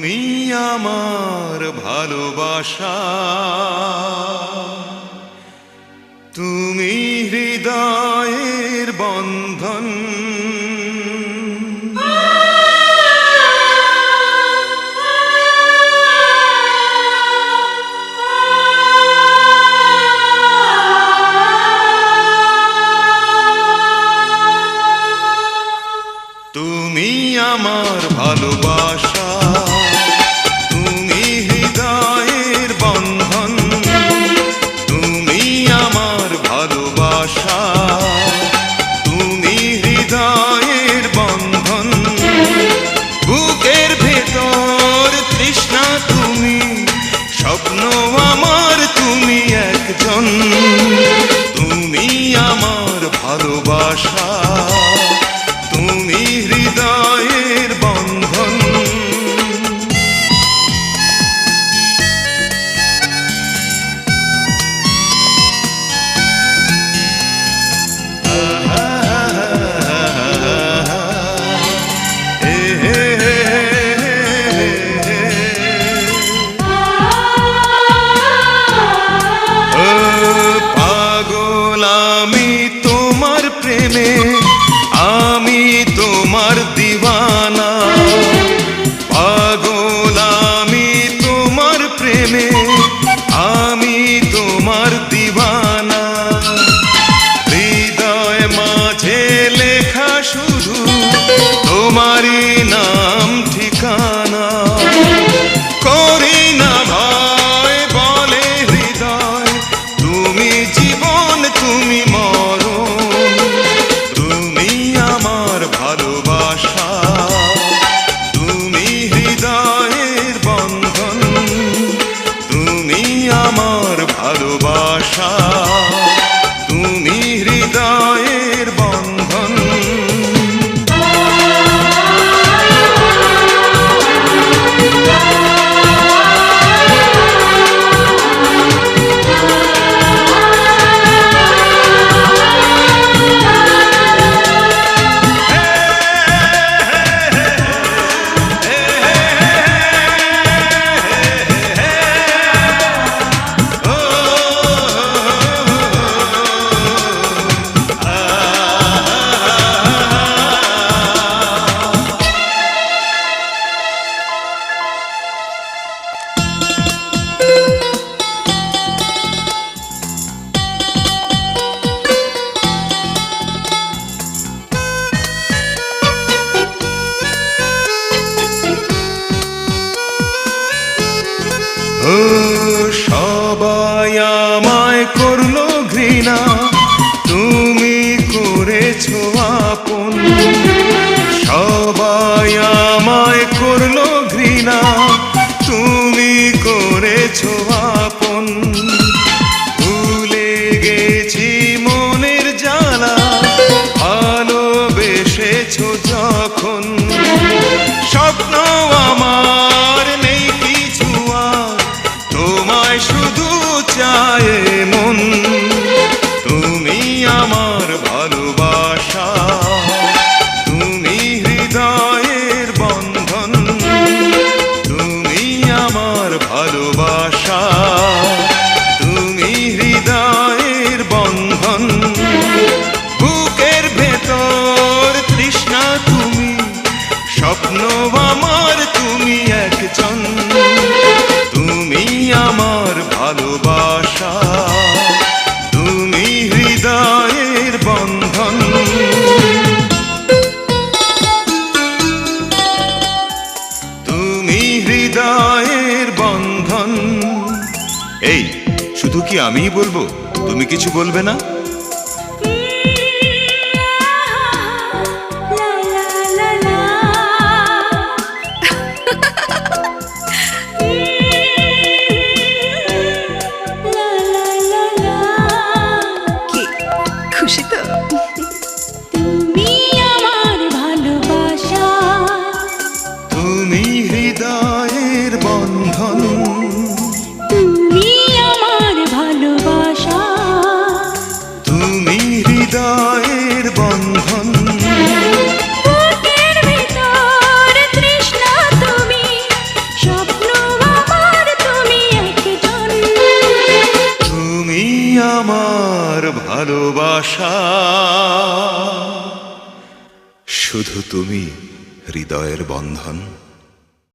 তুমি আমার ভালোবাসা। তুমি হৃদয়ের বন্ধন। তুমি আমার ভালোবাসা। আমার তুমি একজন। তুমি আমার ভালোবাসা। সবাই আমার করেছ আপন। ভুলে গেছি মনের জ্বালা ভালোবেসেছো জ্বালা ভালোবাসা। কি আমিই বলব? তুমি কিছু বলবে না? তুমি হৃদয়ের বন্ধন। আমার ভালোবাসা। শুধু তুমি হৃদয়ের বন্ধন।